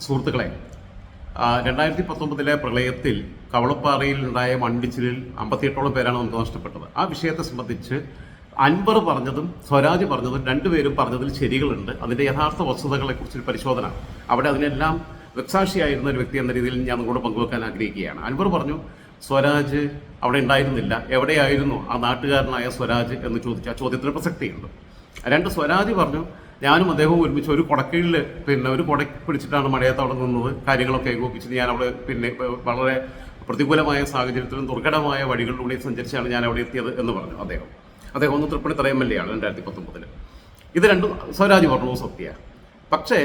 സുഹൃത്തുക്കളെ രണ്ടായിരത്തി പത്തൊമ്പതിലെ പ്രളയത്തിൽ കവളപ്പാറയിൽ ഉണ്ടായ മണ്ണിടിച്ചിലിൽ അമ്പത്തിയെട്ടോളം പേരാണ് നമുക്ക് നഷ്ടപ്പെട്ടത്. ആ വിഷയത്തെ സംബന്ധിച്ച് അൻവർ പറഞ്ഞതും സ്വരാജ് പറഞ്ഞതും രണ്ടുപേരും പറഞ്ഞതിൽ ശരികളുണ്ട്. അതിന്റെ യഥാർത്ഥ വസ്തുതകളെ കുറിച്ചൊരു പരിശോധന. അവിടെ അതിനെല്ലാം ദൃക്സാക്ഷിയായിരുന്ന ഒരു വ്യക്തി എന്ന രീതിയിൽ ഞാൻ നിങ്ങളോട് പങ്കുവെക്കാൻ ആഗ്രഹിക്കുകയാണ്. അൻവർ പറഞ്ഞു സ്വരാജ് അവിടെ ഉണ്ടായിരുന്നില്ല. എവിടെയായിരുന്നു ആ നാട്ടുകാരനായ സ്വരാജ്? എന്ന് ചോദിച്ച ആ ചോദ്യത്തിന് പ്രസക്തിയുണ്ട്. രണ്ട് സ്വരാജ് പറഞ്ഞു ഞാനും അദ്ദേഹവും ഒരുമിച്ച് ഒരു കുടക്കീഴിൽ പിന്നെ ഒരു കുട പിടിച്ചിട്ടാണ് മഴയത്ത് അവിടെ നിന്നത്. കാര്യങ്ങളൊക്കെ ഏകോപിച്ച് ഞാൻ അവിടെ പിന്നെ വളരെ പ്രതികൂലമായ സാഹചര്യത്തിലും ദുർഘടമായ വഴികളിലൂടെ സഞ്ചരിച്ചാണ് ഞാൻ അവിടെ എത്തിയത് എന്ന് പറഞ്ഞു അദ്ദേഹം. അദ്ദേഹം ഒന്ന് തൃപ്പണിത്തറ എം എൽ എ ആണ് രണ്ടായിരത്തി പത്തൊമ്പതിൽ ഇത് രണ്ടും സ്വരാജ് പറഞ്ഞു സത്യ. പക്ഷേ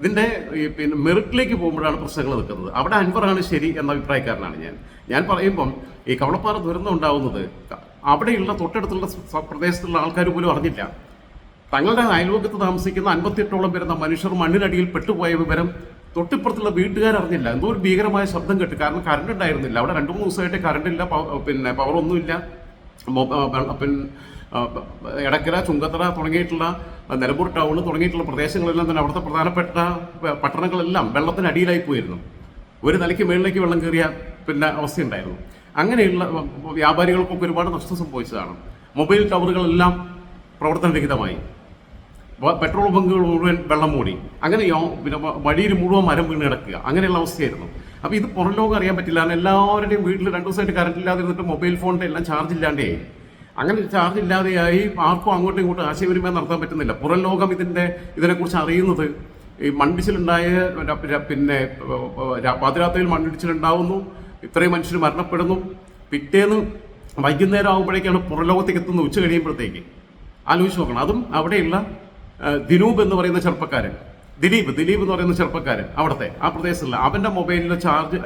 ഇതിന്റെ ഈ പിന്നെ മെറിറ്റിലേക്ക് പോകുമ്പോഴാണ് പ്രശ്നങ്ങൾ നിൽക്കുന്നത്. അവിടെ അൻവറാണ് ശരി എന്ന അഭിപ്രായക്കാരനാണ് ഞാൻ. ഞാൻ പറയുമ്പം ഈ കവളപ്പാറ ദുരന്തം ഉണ്ടാവുന്നത് അവിടെയുള്ള തൊട്ടടുത്തുള്ള പ്രദേശത്തുള്ള ആൾക്കാർ പോലും അറിഞ്ഞില്ല. തങ്ങളുടെ അയൽവക്കത്ത് താമസിക്കുന്ന അൻപത്തിയെട്ടോളം വരുന്ന മനുഷ്യർ മണ്ണിനടിയിൽ പെട്ടുപോയ വിവരം തൊട്ടിപ്പുറത്തുള്ള വീട്ടുകാർ അറിഞ്ഞില്ല എന്തോ ഒരു ഭീകരമായ ശബ്ദം കേട്ട്. കാരണം കറണ്ട് ഉണ്ടായിരുന്നില്ല. അവിടെ രണ്ടു മൂന്ന് ദിവസമായിട്ട് കറണ്ട് ഇല്ല. പിന്നെ പവറൊന്നുമില്ല പിന്നെ എടക്കര ചുങ്കത്തറ തുടങ്ങിയിട്ടുള്ള നിലമ്പൂർ ടൗൺ തുടങ്ങിയിട്ടുള്ള പ്രദേശങ്ങളെല്ലാം തന്നെ അവിടുത്തെ പ്രധാനപ്പെട്ട പട്ടണങ്ങളെല്ലാം വെള്ളത്തിനടിയിലായി പോയിരുന്നു. ഒരു നിലയ്ക്ക് മേളിലേക്ക് വെള്ളം കയറിയ പിന്നെ അവസ്ഥയുണ്ടായിരുന്നു. അങ്ങനെയുള്ള വ്യാപാരികൾക്കൊക്കെ ഒരുപാട് നഷ്ടം സംഭവിച്ചതാണ്. മൊബൈൽ ടവറുകളെല്ലാം പ്രവർത്തനരഹിതമായി. പെട്രോൾ ബങ്കുകൾ മുഴുവൻ വെള്ളം മൂടി. അങ്ങനെ യോ- പിന്നെ വഴിയിൽ മുഴുവൻ മരം വീണ് കിടക്കുക. അങ്ങനെയുള്ള അവസ്ഥയായിരുന്നു. അപ്പോൾ ഇത് പുറം ലോകം അറിയാൻ പറ്റില്ല. എല്ലാവരുടെയും വീട്ടിൽ രണ്ടു ദിവസമായിട്ട് കറണ്ട് ഇല്ലാതിരുന്നിട്ട് മൊബൈൽ ഫോണിന്റെ എല്ലാം ചാർജ് ഇല്ലാണ്ടേ. അങ്ങനെ ചാർജ് ഇല്ലാതെയായി ആർക്കും അങ്ങോട്ടും ഇങ്ങോട്ടും ആശയവിനിമയം നടത്താൻ പറ്റുന്നില്ല. പുറം ലോകം ഇതിന്റെ ഇതിനെക്കുറിച്ച് അറിയുന്നത് ഈ മണ്ണിടിച്ചിലുണ്ടായ പിന്നെ പാതിരാത്രിയിൽ മണ്ണിടിച്ചിലുണ്ടാവുന്നു. ഇത്രയും മനുഷ്യർ മരണപ്പെടുന്നു. പിറ്റേന്ന് വൈകുന്നേരം ആകുമ്പോഴേക്കാണ് പുറലോകത്തേക്ക് എത്തുന്നത്. ഉച്ച കഴിയുമ്പോഴത്തേക്ക്. ആലോചിച്ച് നോക്കണം. അതും അവിടെയുള്ള ദിനൂപ് എന്ന് പറയുന്ന ചെറുപ്പക്കാരൻ. ദിലീപ് ദിലീപ് എന്ന് പറയുന്ന ചെറുപ്പക്കാരൻ അവിടുത്തെ ആ പ്രദേശത്തുള്ള. അവന്റെ മൊബൈലിൽ ചാർജ്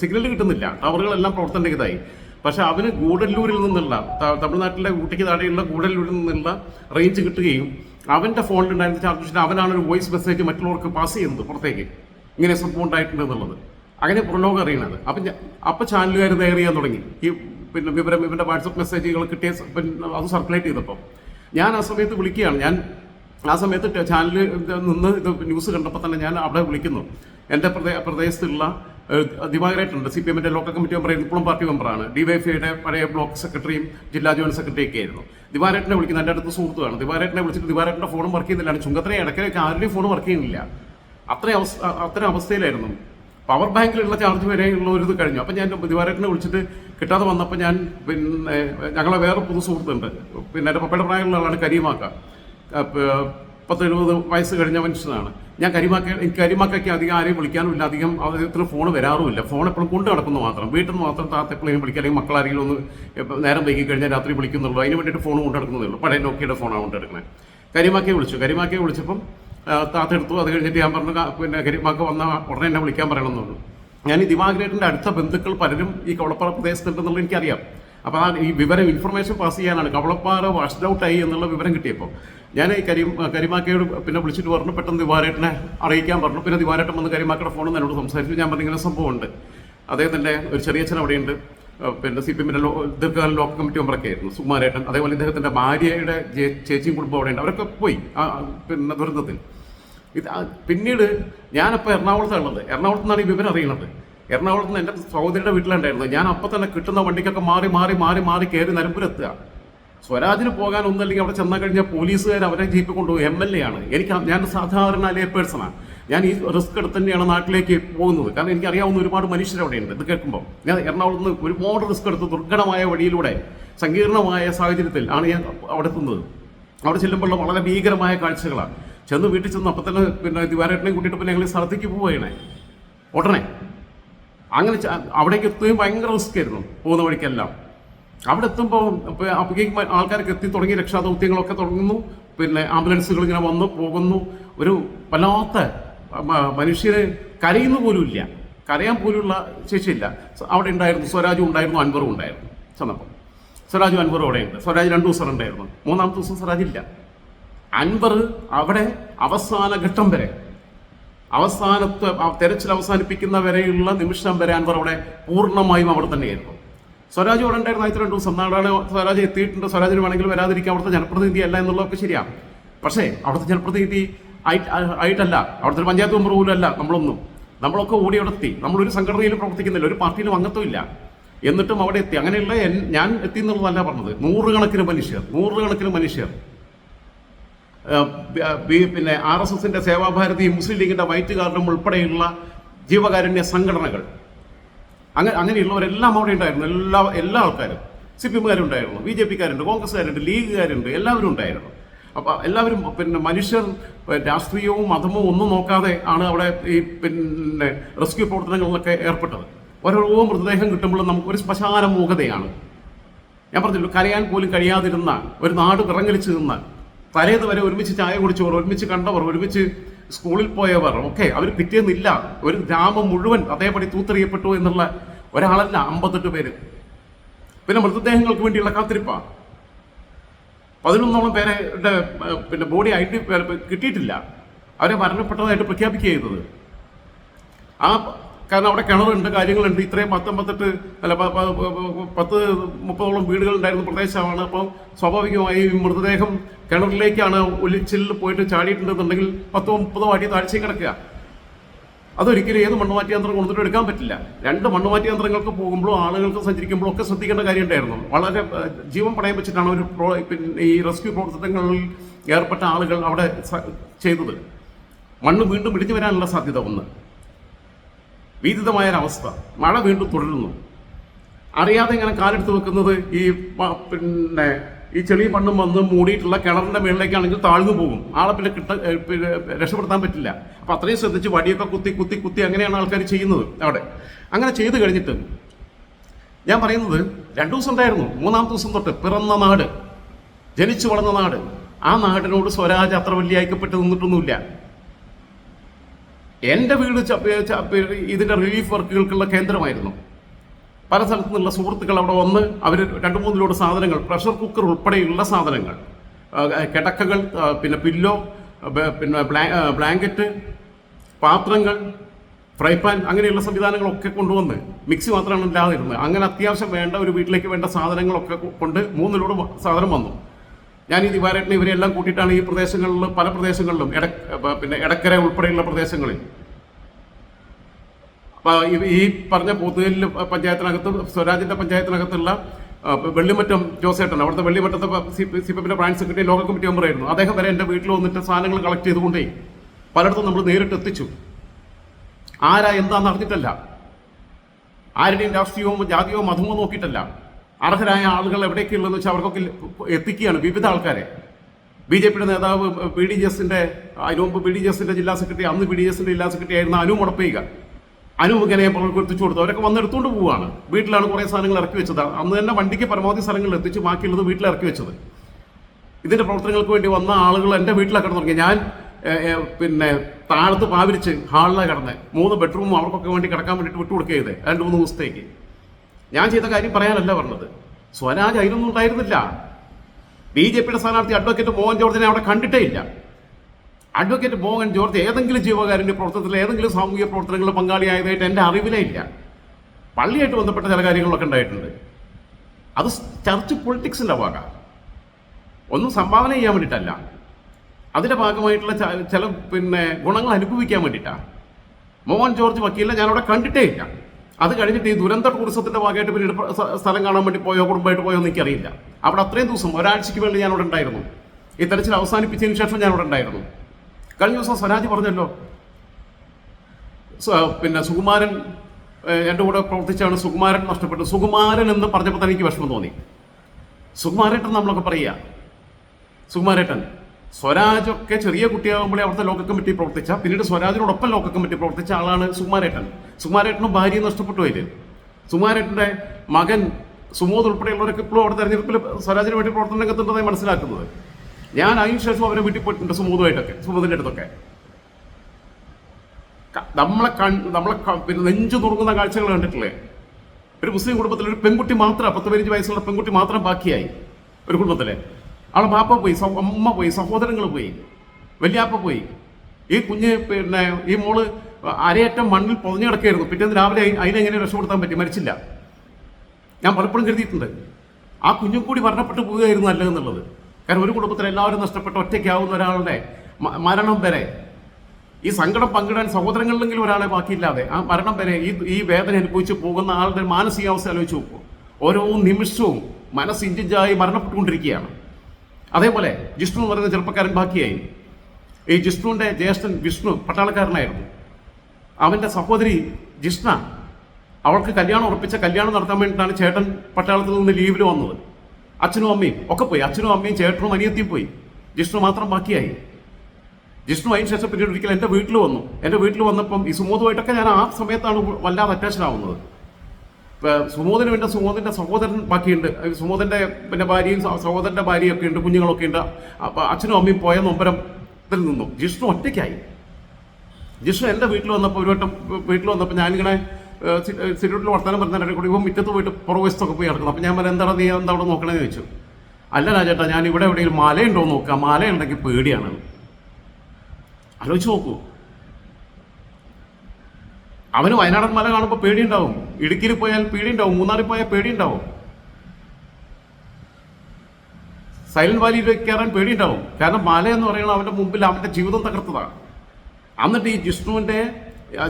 സിഗ്നൽ കിട്ടുന്നില്ല. ടവറുകളെല്ലാം പ്രവർത്തനരഹിതമായി. പക്ഷെ അവന് ഗൂഡല്ലൂരിൽ നിന്നുള്ള തമിഴ്നാട്ടിലെ ഊട്ടിക്ക് താഴെയുള്ള ഗൂഡല്ലൂരിൽ നിന്നുള്ള റേഞ്ച് കിട്ടുകയും അവന്റെ ഫോണിൽ ഉണ്ടായിരുന്ന ചാർജ് വെച്ചിട്ട് അവനാണ് ഒരു വോയിസ് മെസ്സേജ് മറ്റുള്ളവർക്ക് പാസ് ചെയ്യുന്നത് പുറത്തേക്ക്. ഇങ്ങനെ സംഭവം ഉണ്ടായിട്ടുണ്ട് എന്നുള്ളത്. അങ്ങനെ പുറലോകം അറിയണത്. അപ്പം അപ്പൊ ചാനലുകാർ നേരെ ചെയ്യാൻ തുടങ്ങി. ഈ പിന്നെ വിവരം ഇവന്റെ വാട്സപ്പ് മെസ്സേജുകൾ കിട്ടിയ പിന്നെ അത് സർക്കുലേറ്റ് ചെയ്തപ്പോൾ ഞാൻ ആ സമയത്ത് വിളിക്കുകയാണ്. ഞാൻ ആ സമയത്ത് ചാനലിൽ നിന്ന് ഇത് ന്യൂസ് കണ്ടപ്പോൾ തന്നെ ഞാൻ അവിടെ വിളിക്കുന്നു. എന്റെ പ്രദേ പ്രദേശത്തുള്ള ദിവാകരായിട്ടുണ്ട് സി പി എമ്മിന്റെ ലോക്കൽ കമ്മിറ്റി മെമ്പർ ഇപ്പോഴും പാർട്ടി മെമ്പറാണ് ഡിവൈഎഫ്ഐയുടെ പഴയ ബ്ലോക്ക് സെക്രട്ടറിയും ജില്ലാ ജോയിന്റ് സെക്രട്ടറി ഒക്കെ ആയിരുന്നു. ദിവാരേട്ടനെ വിളിക്കുന്നു എന്റെ അടുത്ത് സുഹൃത്തുമാണ് ദിവാരേട്ടനെ വിളിച്ചിട്ട് ദിവാരേട്ടന്റെ ഫോണും വർക്ക് ചെയ്യുന്നില്ലാണ് ചുങ്കത്തിനെ ഇടയ്ക്കിടയ്ക്ക് ആരുടെയും ഫോൺ വർക്ക് ചെയ്യുന്നില്ല. അത്രയും അവസ്ഥ അത്തരം അവസ്ഥയിലായിരുന്നു. പവർ ബാങ്കിലുള്ള ചാർജ് വരെയുള്ള ഒരു ഇത് കഴിഞ്ഞു. അപ്പം ഞാൻ ദിവാരേട്ടനെ വിളിച്ചിട്ട് കിട്ടാതെ വന്നപ്പോൾ ഞാൻ പിന്നെ ഞങ്ങളെ വേറെ പുതു സുഹൃത്തുണ്ട്. പിന്നെ എന്റെ പപ്പയുടെ പ്രായമുള്ള ആളാണ് കരീമാക്ക അപ്പൊ പത്ത് എഴുപത് വയസ്സ് കഴിഞ്ഞ മനുഷ്യനാണ്. ഞാൻ കരിമാക്ക എനിക്ക് കരിമാക്കയ്ക്ക് അധികം ആരെയും വിളിക്കാനുമില്ല അധികം അദ്ദേഹത്തിന് ഫോൺ വരാറുമില്ല. ഫോൺ എപ്പോഴും കൊണ്ടു നടക്കുന്നു മാത്രം. വീട്ടിൽ നിന്ന് മാത്രം താത്ത എപ്പോഴും വിളിക്കുക അല്ലെങ്കിൽ മക്കളാരെങ്കിലും ഒന്ന് നേരം വൈകി കഴിഞ്ഞാൽ രാത്രി വിളിക്കുന്നുള്ളൂ. അതിന് വേണ്ടിയിട്ട് ഫോൺ കൊണ്ടു നടക്കുന്നതേ ഉള്ളൂ. പഴയ നോക്കിയുടെ ഫോണാണ് കൊണ്ടു നടക്കുന്നത്. കരിമാക്കയെ വിളിച്ചു. കരിമാക്കയെ വിളിച്ചപ്പം താത്ത എടുത്തു. അത് കഴിഞ്ഞിട്ട് ഞാൻ പറഞ്ഞു പിന്നെ കരിമാക്ക വന്ന ഉടനെ എന്നെ വിളിക്കാൻ പറയണമെന്നുള്ളൂ. ഞാൻ ഈ ദിവാഗ്രേറ്റിന്റെ അടുത്ത ബന്ധുക്കൾ പലരും ഈ കവളപ്പാറ പ്രദേശത്തുണ്ടെന്നുള്ളത് എനിക്കറിയാം. അപ്പോൾ ആ ഈ വിവരം ഇൻഫർമേഷൻ പാസ് ചെയ്യാനാണ്. കവളപ്പാറ വാഷ്ഡ് ആയി എന്നുള്ള വിവരം കിട്ടിയപ്പോൾ ഞാൻ ഈ കരീം കരിമാക്കയോട് പിന്നെ വിളിച്ചിട്ട് പറഞ്ഞു പെട്ടെന്ന് ദിവാരേട്ടനെ അറിയിക്കാൻ പറഞ്ഞു. പിന്നെ ദിവാരേട്ടൻ വന്ന് കരിമാക്കയുടെ ഫോണിൽ എന്നോട് സംസാരിച്ചു. ഞാൻ പറഞ്ഞു ഇങ്ങനെ സംഭവമുണ്ട് അദ്ദേഹത്തിന്റെ ഒരു ചെറിയ അച്ഛൻ അവിടെയുണ്ട്. പിന്നെ സി പി എമ്മിന്റെ ലോ ദീർഘകാല ലോക്ക് കമ്മിറ്റി മെമ്പറൊക്കെ ആയിരുന്നു സുകുമാരേട്ടൻ. അതേപോലെ ഇദ്ദേഹത്തിന്റെ ഭാര്യയുടെ ചേച്ചിയും കുടുംബം അവിടെയുണ്ട്. അവരൊക്കെ പോയി പിന്നെ ദുരന്തത്തിൽ. ഇത് പിന്നീട് ഞാനപ്പോൾ എറണാകുളത്താണ് ഉള്ളത്. എറണാകുളത്ത് നിന്നാണ് ഈ വിവരം അറിയണത്. എറണാകുളത്ത് നിന്ന് എന്റെ സഹോദരിയുടെ വീട്ടിലുണ്ടായിരുന്നു. ഞാൻ അപ്പം തന്നെ കിട്ടുന്ന വണ്ടിക്കൊക്കെ മാറി മാറി മാറി മാറി കയറി നിലമ്പൂരെത്തുക സ്വരാജിന് പോകാൻ ഒന്നല്ലെങ്കിൽ അവിടെ ചെന്നാൽ കഴിഞ്ഞാൽ പോലീസുകാർ അവരെ ജീപ്പ് കൊണ്ടുപോകും എം എൽ എ ആണ്. എനിക്ക് ഞാൻ സാധാരണ ലേ പേഴ്സണാണ് ഞാൻ ഈ റിസ്ക് എടുത്ത് തന്നെയാണ് നാട്ടിലേക്ക് പോകുന്നത്. കാരണം എനിക്ക് അറിയാവുന്ന ഒരുപാട് മനുഷ്യർ അവിടെയുണ്ട്. ഇത് കേൾക്കുമ്പോൾ ഞാൻ എറണാകുളത്ത് നിന്ന് ഒരുപാട് റിസ്ക് എടുത്ത് ദുർഘടമായ വഴിയിലൂടെ സങ്കീർണമായ സാഹചര്യത്തിൽ ആണ് ഞാൻ അവിടെ എത്തുന്നത്. അവിടെ ചെല്ലുമ്പോൾ വളരെ ഭീകരമായ കാഴ്ചകളാണ്. ചെന്ന് വീട്ടിൽ ചെന്ന് അപ്പം തന്നെ പിന്നെ ദിവാരേട്ടനെയും കൂട്ടിയിട്ട് പിന്നെ ഞങ്ങൾ സ്ഥലത്തേക്ക് പോവുകയാണ്. ഉടനെ അങ്ങനെ അവിടേക്ക് എത്തുകയും ഭയങ്കര റിസ്ക് ആയിരുന്നു പോകുന്ന വഴിക്കെല്ലാം. അവിടെ എത്തുമ്പോൾ അപ്പോഴേക്കും ആൾക്കാരൊക്കെ എത്തി തുടങ്ങി രക്ഷാദൗത്യങ്ങളൊക്കെ തുടങ്ങുന്നു. പിന്നെ ആംബുലൻസുകൾ ഇങ്ങനെ വന്നു പോകുന്നു. ഒരു വല്ലാത്ത മനുഷ്യരെ കരയുന്ന പോലും ഇല്ല. കരയാൻ പോലുള്ള ശേഷിയില്ല. അവിടെ ഉണ്ടായിരുന്നു സ്വരാജും ഉണ്ടായിരുന്നു അൻവറും ഉണ്ടായിരുന്നു ചെന്നപ്പോൾ സ്വരാജും അൻവറും അവിടെ ഉണ്ട്. സ്വരാജ് രണ്ട് ദിവസം ഉണ്ടായിരുന്നു. മൂന്നാമത്തെ ദിവസം സ്വരാജ് ഇല്ല. അൻവർ അവിടെ അവസാന ഘട്ടം വരെ അവസാനത്ത് തെരച്ചിൽ അവസാനിപ്പിക്കുന്ന വരെയുള്ള നിമിഷം വരെ അൻവർ അവിടെ പൂർണമായും അവിടെ തന്നെയായിരുന്നു. സ്വരാജ് അവിടെ ഉണ്ടായിരുന്ന രണ്ട് ദിവസം നാളെ സ്വരാജ് എത്തിയിട്ടുണ്ട്. സ്വരാജിന് വേണമെങ്കിൽ വരാതിരിക്കാൻ അവിടുത്തെ ജനപ്രതിനിധി അല്ല എന്നുള്ളതൊക്കെ ശരിയാണ് പക്ഷേ അവിടുത്തെ ജനപ്രതിനിധി ആയിട്ട് ആയിട്ടല്ല. അവിടുത്തെ പഞ്ചായത്ത് മെമ്പർ പോലും അല്ല നമ്മളൊന്നും. നമ്മളൊക്കെ ഓടിയെടുത്തി നമ്മളൊരു സംഘടനയിലും പ്രവർത്തിക്കുന്നില്ല. ഒരു പാർട്ടിയിലും അംഗത്വം ഇല്ല. എന്നിട്ടും അവിടെ എത്തി. അങ്ങനെയുള്ള ഞാൻ എത്തി എന്നുള്ളതല്ല പറഞ്ഞത്. നൂറുകണക്കിന് മനുഷ്യർ നൂറുകണക്കിന് മനുഷ്യർ പിന്നെ ആർ എസ് എസിന്റെ സേവാഭാരതി മുസ്ലിം ലീഗിന്റെ വൈറ്റ് കാർഡും ഉൾപ്പെടെയുള്ള ജീവകാരുണ്യ സംഘടനകൾ. അങ്ങനെ അങ്ങനെയുള്ളവരെല്ലാം അവിടെ ഉണ്ടായിരുന്നു. എല്ലാ എല്ലാ ആൾക്കാരും. സി പി എമ്മുകാരുണ്ടായിരുന്നു ബി ജെ പിക്കാരുണ്ട് കോൺഗ്രസ്സുകാരുണ്ട് ലീഗുകാരുണ്ട് എല്ലാവരും ഉണ്ടായിരുന്നു. അപ്പോൾ എല്ലാവരും പിന്നെ മനുഷ്യർ രാഷ്ട്രീയവും മതമോ ഒന്നും നോക്കാതെ ആണ് അവിടെ ഈ പിന്നെ റെസ്ക്യൂ പ്രവർത്തനങ്ങളിലൊക്കെ ഏർപ്പെട്ടത്. ഓരോ മൃതദേഹം കിട്ടുമ്പോഴും നമുക്കൊരു ശ്മശാന മൂകതയാണ് ഞാൻ പറഞ്ഞല്ലോ കരയാൻ പോലും കഴിയാതിരുന്ന ഒരു നാട് വിറങ്ങലിച്ച് നിന്ന തലേന്ന് വരെ ഒരുമിച്ച് ചായ കുടിച്ചവർ ഒരുമിച്ച് കണ്ടവർ ഒരുമിച്ച് സ്കൂളിൽ പോയവർ ഒക്കെ അവർ പിറ്റേന്നില്ല. ഒരു ഗ്രാമം മുഴുവൻ അതേപടി തൂത്തെറിയപ്പെട്ടു എന്നുള്ള ഒരാളല്ല അമ്പത്തെട്ട് പേര്. പിന്നെ മൃതദേഹങ്ങൾക്ക് വേണ്ടിയുള്ള കാത്തിരിപ്പാ. പതിനൊന്നോളം പേരുടെ പിന്നെ ബോഡി ഐഡി കിട്ടിയിട്ടില്ല. അവരെ മരണപ്പെട്ടതായിട്ട് പ്രഖ്യാപിക്കുക ചെയ്തത്. ആ കാരണം അവിടെ കിണറുണ്ട് കാര്യങ്ങളുണ്ട്. ഇത്രയും പത്തൊമ്പത്തെട്ട് അല്ല പത്ത് മുപ്പതോളം വീടുകൾ ഉണ്ടായിരുന്ന പ്രദേശമാണ്. അപ്പം സ്വാഭാവികമായി മൃതദേഹം കിണറിലേക്കാണ് ഒലിച്ചിൽ പോയിട്ട് ചാടിയിട്ടുണ്ടെന്നുണ്ടെങ്കിൽ പത്തോ മുപ്പതോ അടി താഴ്ചയും കിടക്കുക. അതൊരിക്കലും ഏത് മണ്ണുമാറ്റി യന്ത്രം കൊണ്ടിട്ട് എടുക്കാൻ പറ്റില്ല. രണ്ട് മണ്ണുമാറ്റി യന്ത്രങ്ങൾക്ക് പോകുമ്പോഴും ആളുകൾക്ക് സഞ്ചരിക്കുമ്പോഴും ഒക്കെ ശ്രദ്ധിക്കേണ്ട കാര്യം ഉണ്ടായിരുന്നു വളരെ ജീവൻ പണയം വെച്ചിട്ടാണ് ഒരു പിന്നെ ഈ റെസ്ക്യൂ പ്രവർത്തനങ്ങളിൽ ഏർപ്പെട്ട ആളുകൾ അവിടെ ചെയ്തത്. മണ്ണ് വീണ്ടും ഇടിഞ്ഞു വരാനുള്ള സാധ്യത ഒന്ന്. ഭീതിതമായൊരവസ്ഥ മഴ വീണ്ടും തുടരുന്നു. അറിയാതെ ഇങ്ങനെ കാലെടുത്ത് വെക്കുന്നത് ഈ പിന്നെ ഈ ചെളി മണ്ണും വന്ന് മൂടിയിട്ടുള്ള കിണറിന്റെ മേളിലേക്കാണെങ്കിൽ താഴ്ന്നു പോകും. ആളെ പിന്നെ കിട്ട രക്ഷപ്പെടുത്താൻ പറ്റില്ല. അപ്പൊ അത്രയും ശ്രദ്ധിച്ച് വടിയൊക്കെ കുത്തി കുത്തി കുത്തി അങ്ങനെയാണ് ആൾക്കാർ ചെയ്യുന്നത് അവിടെ. അങ്ങനെ ചെയ്തു കഴിഞ്ഞിട്ട് ഞാൻ പറയുന്നത് രണ്ടു ദിവസം ഉണ്ടായിരുന്നു. മൂന്നാം ദിവസം തൊട്ട് പിറന്ന നാട് ജനിച്ചു വളർന്ന നാട്. ആ നാടിനോട് സ്വരാജ് അത്ര വലിയ ഐക്യപ്പെട്ട് നിന്നിട്ടൊന്നുമില്ല. എന്റെ വീട് ഇതിന്റെ റിലീഫ് വർക്കുകൾക്കുള്ള കേന്ദ്രമായിരുന്നു. പല സ്ഥലത്തു നിന്നുള്ള സുഹൃത്തുക്കൾ അവിടെ വന്ന് അവർ രണ്ട് മൂന്ന് ലോഡ് സാധനങ്ങൾ പ്രഷർ കുക്കർ ഉൾപ്പെടെയുള്ള സാധനങ്ങൾ കിടക്കകൾ പിന്നെ പില്ലോ പിന്നെ ബ്ലാ- ബ്ലാങ്കറ്റ് പാത്രങ്ങൾ ഫ്രൈ പാൻ അങ്ങനെയുള്ള സംവിധാനങ്ങളൊക്കെ കൊണ്ടുവന്ന് മിക്സി മാത്രമാണ് ഇല്ലാതിരുന്നത്. അങ്ങനെ അത്യാവശ്യം വേണ്ട ഒരു വീട്ടിലേക്ക് വേണ്ട സാധനങ്ങളൊക്കെ കൊണ്ട് മൂന്ന് ലോഡ് സാധനം വന്നു. ഞാൻ ഈ ദിവാരേട്ടനെ ഇവരെല്ലാം കൂട്ടിയിട്ടാണ് ഈ പ്രദേശങ്ങളിൽ പല പ്രദേശങ്ങളിലും എട പിന്നെ എടക്കര ഉൾപ്പെടെയുള്ള പ്രദേശങ്ങളിൽ. അപ്പൊ ഈ- പറഞ്ഞ പോത്തുകല്ലിൽ പഞ്ചായത്തിനകത്ത് സ്വരാജിന്റെ പഞ്ചായത്തിനകത്തുള്ള വെള്ളിമറ്റം ജോസേട്ടൻ അവിടുത്തെ വെള്ളിമറ്റത്തെ സി പി എമ്മിന്റെ ബ്രാഞ്ച് സെക്രട്ടറി ലോക കമ്മിറ്റി മെമ്പറായിരുന്നു അദ്ദേഹം വരെ എന്റെ വീട്ടിൽ വന്നിട്ട് സാധനങ്ങൾ കളക്ട് ചെയ്തുകൊണ്ടേ പലയിടത്തും നമ്മൾ നേരിട്ട് എത്തിച്ചു. ആരാ എന്താന്ന് അറിഞ്ഞിട്ടല്ല. ആരുടെയും രാഷ്ട്രീയവും ജാതിയോ മതമോ നോക്കിയിട്ടല്ല. അർഹരായ ആളുകൾ എവിടെയൊക്കെ ഉള്ളതെന്ന് വെച്ചാൽ അവർക്കൊക്കെ എത്തിക്കുകയാണ് വിവിധ ആൾക്കാരെ. ബി ജെ പിയുടെ നേതാവ് ബി ഡി ജി എസിന്റെ അതിന് ബി ഡി ജി എസിന്റെ ജില്ലാ സെക്രട്ടറി അന്ന് ബി ഡി ജി എസിന്റെ ജില്ലാ സെക്രട്ടറി ആയിരുന്ന അനു മുടപ്പയ്യ അനു ഇങ്ങനെ പലർക്കും എത്തിച്ചു കൊടുത്തു. അവരൊക്കെ വന്ന് എടുത്തുകൊണ്ട് പോവുകയാണ് വീട്ടിലാണ് കുറേ സാധനങ്ങൾ ഇറക്കി വെച്ചത്. അന്ന് തന്നെ വണ്ടിക്ക് പരമാവധി സ്ഥലങ്ങളിൽ എത്തിച്ച് ബാക്കിയുള്ളത് വീട്ടിൽ ഇറക്കി വെച്ചത്. ഇതിന്റെ പ്രവർത്തനങ്ങൾക്ക് വേണ്ടി വന്ന ആളുകൾ എന്റെ വീട്ടിലാണ് തുടങ്ങി ഞാൻ പിന്നെ താഴത്ത് പാവിരിച്ച് ഹാളിലാണ് കിടന്നത് മൂന്ന് ബെഡ്റൂമും അവർക്കൊക്കെ വേണ്ടി കിടക്കാൻ വേണ്ടിയിട്ട് വിട്ടുകൊടുക്കുക ചെയ്തേ. രണ്ട് മൂന്ന് ദിവസത്തേക്ക്. ഞാൻ ചെയ്ത കാര്യം പറയാനല്ല പറഞ്ഞത്. സ്വരാജ് അതിനൊന്നും ഉണ്ടായിരുന്നില്ല ബി ജെ പിയുടെ സ്ഥാനാർത്ഥി അഡ്വക്കേറ്റ് മോഹൻ ജോർജിനെ അവിടെ കണ്ടിട്ടേ ഇല്ല. അഡ്വക്കേറ്റ് മോഹൻ ജോർജ് ഏതെങ്കിലും ജീവകാരുണ്യ പ്രവർത്തനത്തിൽ ഏതെങ്കിലും സാമൂഹിക പ്രവർത്തനങ്ങളിൽ പങ്കാളിയായതായിട്ട് എന്റെ അറിവിലേ ഇല്ല. പള്ളിയായിട്ട് ബന്ധപ്പെട്ട ചില കാര്യങ്ങളൊക്കെ ഉണ്ടായിട്ടുണ്ട്. അത് ചർച്ച് പൊളിറ്റിക്സിന്റെ ഭാഗം. ഒന്നും സംഭാവന ചെയ്യാൻ വേണ്ടിയിട്ടല്ല. അതിന്റെ ഭാഗമായിട്ടുള്ള ചില പിന്നെ ഗുണങ്ങൾ അനുഭവിക്കാൻ വേണ്ടിയിട്ടാണ് മോഹൻ ജോർജ് വക്കീലിനെ ഞാൻ കണ്ടിട്ടേ ഇല്ല. അത് കഴിഞ്ഞിട്ട് ഈ ദുരന്ത ടൂറിസത്തിന്റെ ഭാഗമായിട്ട് പിന്നീട് സ്ഥലം കാണാൻ വേണ്ടി പോയോ കുടുംബമായിട്ട് പോയോ എന്ന് എനിക്കറിയില്ല. അവിടെ അത്രയും ദിവസം ഒരാഴ്ചയ്ക്ക് വേണ്ടി ഞാൻ അവിടെ ഉണ്ടായിരുന്നു. ഈ തെരച്ചിൽ അവസാനിപ്പിച്ചതിന് ശേഷം ഞാൻ അവിടെ ഉണ്ടായിരുന്നു. കഴിഞ്ഞ ദിവസം സ്വരാജ് പറഞ്ഞല്ലോ പിന്നെ സുകുമാരൻ എന്റെ കൂടെ പ്രവർത്തിച്ചാണ് സുകുമാരൻ നഷ്ടപ്പെട്ടത് സുകുമാരൻ എന്ന് പറഞ്ഞപ്പോൾ തന്നെ എനിക്ക് വിഷമം തോന്നി. സുകുമാരേട്ടൻ നമ്മളൊക്കെ പറയുക. സുകുമാരേട്ടൻ സ്വരാജൊക്കെ ചെറിയ കുട്ടിയാകുമ്പോഴേ അവിടുത്തെ ലോക കമ്മിറ്റി പ്രവർത്തിച്ച പിന്നീട് സ്വരാജിനോടൊപ്പം ലോക കമ്മിറ്റി പ്രവർത്തിച്ച ആളാണ് സുമാരേട്ടൻ സുകുമാരേട്ടനും ഭാര്യയും നഷ്ടപ്പെട്ടു അതിൽ സുകുമാരേട്ടന്റെ മകൻ സുമോദ് ഉൾപ്പെടെയുള്ളവരൊക്കെ ഇപ്പോഴും അവിടെ തെരഞ്ഞെടുപ്പിൽ സ്വരാജിന് വേണ്ടി പ്രവർത്തന രംഗത്തുണ്ടെന്നായി മനസ്സിലാക്കുന്നത്. ഞാൻ അതിന് ശേഷം അവരെ വീട്ടിൽ പോയിട്ടുണ്ട് സുമോദുമായിട്ടൊക്കെ സുമോദിന്റെ അടുത്തൊക്കെ. നമ്മളെ കൺ നമ്മളെ പിന്നെ നെഞ്ചു നുറുങ്ങുന്ന കാഴ്ചകൾ കണ്ടിട്ടില്ലേ? ഒരു മുസ്ലിം കുടുംബത്തിൽ ഒരു പെൺകുട്ടി മാത്രം പത്ത് പതിനഞ്ച് വയസ്സുള്ള പെൺകുട്ടി മാത്രം ബാക്കിയായി ഒരു കുടുംബത്തിലെ. അവളെ ബാപ്പ പോയി അമ്മ പോയി സഹോദരങ്ങൾ പോയി. വല്യാപ്പ പോയി. ഈ കുഞ്ഞ് പിന്നെ ഈ മോൾ അരയറ്റം മണ്ണിൽ പൊതിഞ്ഞു കിടക്കുകയായിരുന്നു. പിറ്റേന്ന് രാവിലെ അതിനെങ്ങനെ രക്ഷപ്പെടുത്താൻ പറ്റി? മരിച്ചില്ല. ഞാൻ പലപ്പോഴും കരുതിയിട്ടുണ്ട്. ആ കുഞ്ഞും കൂടി മരണപ്പെട്ടു പോവുകയായിരുന്നു നല്ലതെന്നുള്ളത്. കാരണം ഒരു കുടുംബത്തിൽ എല്ലാവരും നഷ്ടപ്പെട്ട ഒറ്റയ്ക്കാവുന്ന ഒരാളുടെ മരണം വരെ ഈ സങ്കടം പങ്കിടാൻ സഹോദരങ്ങളിലെങ്കിലും ഒരാളെ ബാക്കിയില്ലാതെ ആ മരണം വരെ ഈ ഈ വേദന അനുഭവിച്ച് പോകുന്ന ആളുടെ മാനസികാവസ്ഥ ആലോചിച്ച് നോക്കും. ഓരോ നിമിഷവും മനസ്സിഞ്ചിഞ്ചായി മരണപ്പെട്ടുകൊണ്ടിരിക്കുകയാണ്. അതേപോലെ ജിഷ്ണു എന്ന് പറയുന്ന ചെറുപ്പക്കാരൻ ബാക്കിയായി. ഈ ജിഷ്ണുവിന്റെ ജ്യേഷ്ഠൻ വിഷ്ണു പട്ടാളക്കാരനായിരുന്നു. അവന്റെ സഹോദരി ജിഷ്ണ അവൾക്ക് കല്യാണം ഉറപ്പിച്ച കല്യാണം നടത്താൻ വേണ്ടിയിട്ടാണ് ചേട്ടൻ പട്ടാളത്തിൽ നിന്ന് ലീവിൽ വന്നത്. അച്ഛനും അമ്മയും ഒക്കെ പോയി. അച്ഛനും അമ്മയും ചേട്ടനും അനിയത്തിയും പോയി. ജിഷ്ണു മാത്രം ബാക്കിയായി. ജിഷ്ണു അതിന് ശേഷം പിന്നീട് ഒരിക്കൽ എന്റെ വീട്ടിൽ വന്നു. എന്റെ വീട്ടിൽ വന്നപ്പം ഈ സുമോദുമായിട്ടൊക്കെ ഞാൻ ആ സമയത്താണ് വല്ലാതെ അറ്റാച്ച്ഡ് ആവുന്നത്. സുമോദനും എന്റെ സുമോദന്റെ സഹോദരൻ ബാക്കിയുണ്ട്. സുമോദന്റെ പിന്നെ ഭാര്യയും സഹോദരന്റെ ഭാര്യയൊക്കെ ഉണ്ട് കുഞ്ഞുങ്ങളൊക്കെ ഉണ്ട്. അപ്പം അച്ഛനും അമ്മയും പോയ നൊമ്പരത്തിൽ നിന്നു. ജിഷ്ണു ഒറ്റയ്ക്കായി. ജിഷ്ണു എന്റെ വീട്ടിൽ വന്നപ്പോൾ ഒരു വട്ടം വീട്ടിൽ വന്നപ്പോൾ ഞാനിങ്ങനെ സിറ്റൂട്ടിൽ വർത്തമാനം പറഞ്ഞാൽ കൂടി ഇപ്പം മുറ്റത്ത് പോയിട്ട് പുറവശത്തൊക്കെ പോയി നടക്കണം അപ്പം ഞാൻ പറയാം എന്താണ് നീ എന്താ അവിടെ നോക്കണമെന്ന് ചോദിച്ചു. അല്ല രാജേട്ടാ ഞാൻ ഇവിടെ എവിടെയെങ്കിലും മലയുണ്ടോ നോക്കുക മല മലയുണ്ടെങ്കിൽ പേടിയാണ്. ആലോചിച്ച് നോക്കൂ. അവന് വയനാടൻ മല കാണുമ്പോൾ പേടിയുണ്ടാവും ഇടുക്കിയിൽ പോയാൽ പേടിയുണ്ടാവും മൂന്നാറിൽ പോയാൽ പേടിയുണ്ടാവും സൈലന്റ് വാലിയിലേക്ക് കയറാൻ പേടിയുണ്ടാവും കാരണം മല എന്ന് പറയുന്നത് അവന്റെ മുമ്പിൽ അവന്റെ ജീവിതം തകർത്തതാണ് എന്നിട്ട് ഈ ജിഷ്ണുവിന്റെ